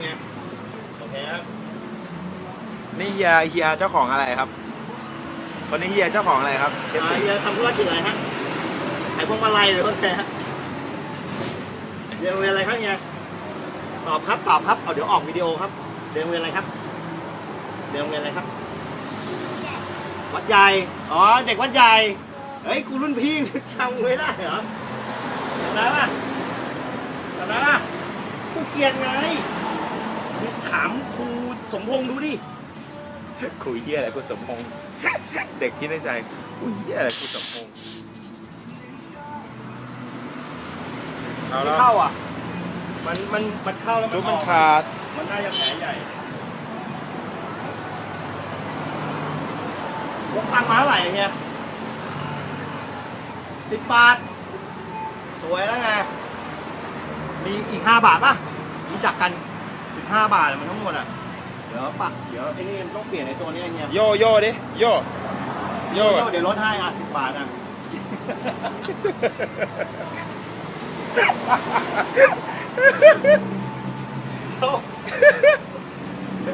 ไงโอเคครับนี่เฮียเฮียเจ้าของอะไรครับคนนี้เฮียเจ้าของอะไรครับเชฟอ่าตีเฮียทำธุรกิจอะไรฮะขายพวงมาลัยหรือว่าไงฮะเรียนโรงเรียนอะไรครับเฮียตอบครับตอบครับเอาเดี๋ยวออกวิดีโอครับเรียนโรงเรียนอะไรครับเรียนโรงเรียนอะไรครับ วัดใหญ่อ๋อเด็กวัดใหญ่เฮ้ยกูรุ่นพี่จำไม่ได้เหรอจำได้ปะจำได้ปะกูเกลียดไงมึง ถามครูสมพงษ์ดูดิคุยเฮียอะไรคุณสมพงษ์เด็กคิดในใจคุยเฮียอะไรคุณสมพงษ์เอาไม่แล้วเข้าอะ มันมันมันเข้าแล้วจุ๊บอมันอกขาด มันน่าจะแผลใหญ่ยกตังค์มาเท่าไหร่เฮียสิบบาท สวยแล้วไง มีอีกห้าบาทป่ะรู้จักกัน สิบห้าบาทอะมันทั้งหมดอะ เดี๋ยวปะเดี๋ยวไอ้นี่มันต้องเปลี่ยนไอ้ตัวนี้ไอ้เฮียโยโย่ดิโยโยเดี๋ยวเดี๋ยวลดให้อะสิบบาทอะ